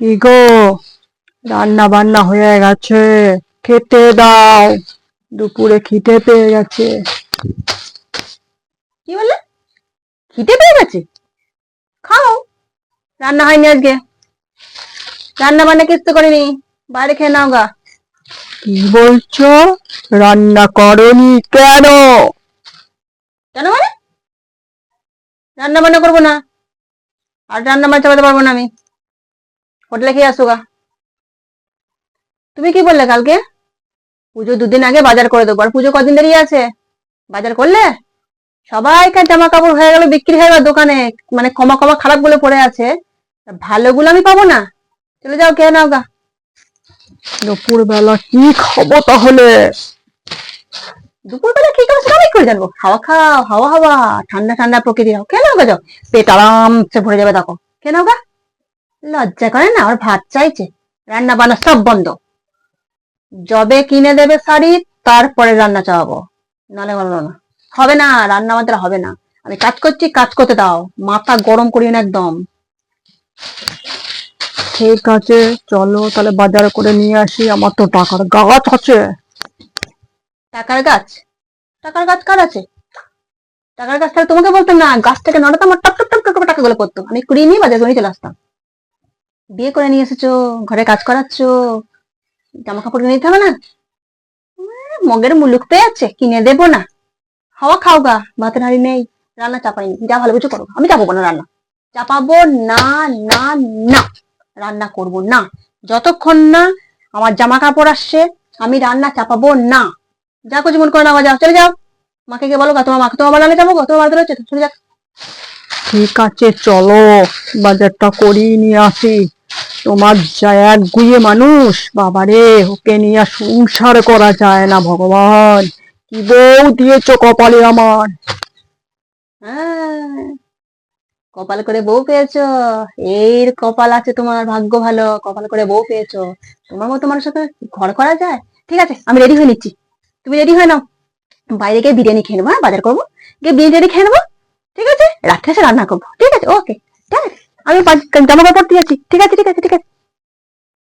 কি গো? রান্না বান্না হয়ে গেছে। খেতে দাও। দুপুরে খিদে পেয়ে গেছে। কি বললে? খিদে পেয়ে গেছে? খাও। রান্না হয়নি আজকে। রান্না বান্না কিছু করিনি। বাইরে খেয়ে নাও গা। কি বলছো? রান্না করনি কেন? কেন মানে? রান্না বান্না করব না। আর রান্না বান্না চাপাতে পারব না আমি। হোটেলে খেয়ে আসো গা। তুমি কি বললে কালকে? পুজো দুদিন আগে বাজার করে দেবো। আর পুজো কদিন দেরি আছে? বাজার করলে? সবাইকার জামা কাপড় হয়ে গেল বিক্রি হয়ে গেল দোকানে। মানে কমা কমা খারাপগুলো পড়ে আছে। ভালোগুলো আমি পাবো না? চলে যাও কে নাও গা। দুপুর বেলা কি খাব তাহলে? দুপুরবেলা কি করে সেটা আমি করে জানব। হাওয়া খাও হাওয়া হাওয়া ঠান্ডা ঠান্ডা প্রকৃতি। খেয়ে নাও গা যাও। পেট আরামসে ভরে যাবে দেখো। নাও গা। লজ্জা করে না আর ভাত চাইছে রান্না বান্না সব বন্ধ জবে কিনে দেবে শাড়ি তারপরে রান্না চাওয়াবো নালে বলো না হবে না রান্না আমাদের হবে না আমি কাজ করছি কাজ করতে দাও মাথা গরম করিও না একদম ঠিক আছে চলো তাহলে বাজার করে নিয়ে আসি আমার তো টাকার গাছ আছে টাকার গাছ টাকার গাছ কার আছে টাকার গাছ তাহলে তোমাকে বলতাম না গাছ থেকে নড়াতাম আমার টপ টপ টপ করে টাকাগুলো পড়তো আমি কুড়িয়ে নিয়ে বাজার করে চলে আসতাম বিয়ে করে নিয়ে এসেছ ঘরে কাজ করাচ্ছো জামা কাপড় কিনে দিতে হবে না? মগের মুলুক পেয়ে আছে কিনে দেবো না। হাওয়া খাও গা ভাতের হাড়ি নেই রান্না চাপাইনি যা ভালো কিছু করো আমি চাপাবো না রান্না। চাপাবো না না না রান্না করব না। যতক্ষণ না আমার জামা কাপড় আসছে আমি রান্না চাপাবো না। যা কিছু মন করে না যাও চলে যাও। মাকে গিয়ে বলো তোমার মাকে তোমার যাব গা, তোমার বাড়িতে রয়েছে চলে যাক। ঠিক আছে চলো বাজারটা করিয়ে নিয়ে আসি। তোমার যা এক গুয়ে মানুষ। বাবারে, ওকে নিয়ে সংসার করা যায় না ভগবান। কি বউ দিয়েছ কপালে আমার? হ্যাঁ কপাল করে বউ পেয়েছ। এর কপাল আছে তোমার ভাগ্য ভালো, কপাল করে বউ পেয়েছ। তোমার মতো মানুষের সাথে ঘর করা যায়? ঠিক আছে, আমি রেডি হয়ে নিচ্ছি। তুমি রেডি হয়ে নাও। বাইরে গিয়ে বিরিয়ানি খেয়ে নেব হ্যাঁ? বাজার করব? গিয়ে বিরিয়ানি খেয়ে নেব? ঠিক আছে? রাত্রে এসে রান্না করব। ঠিক আছে ওকে ঠিক আছে আমি জামা কাপড় দিয়েছি। ঠিক আছে ঠিক আছে ঠিক আছে।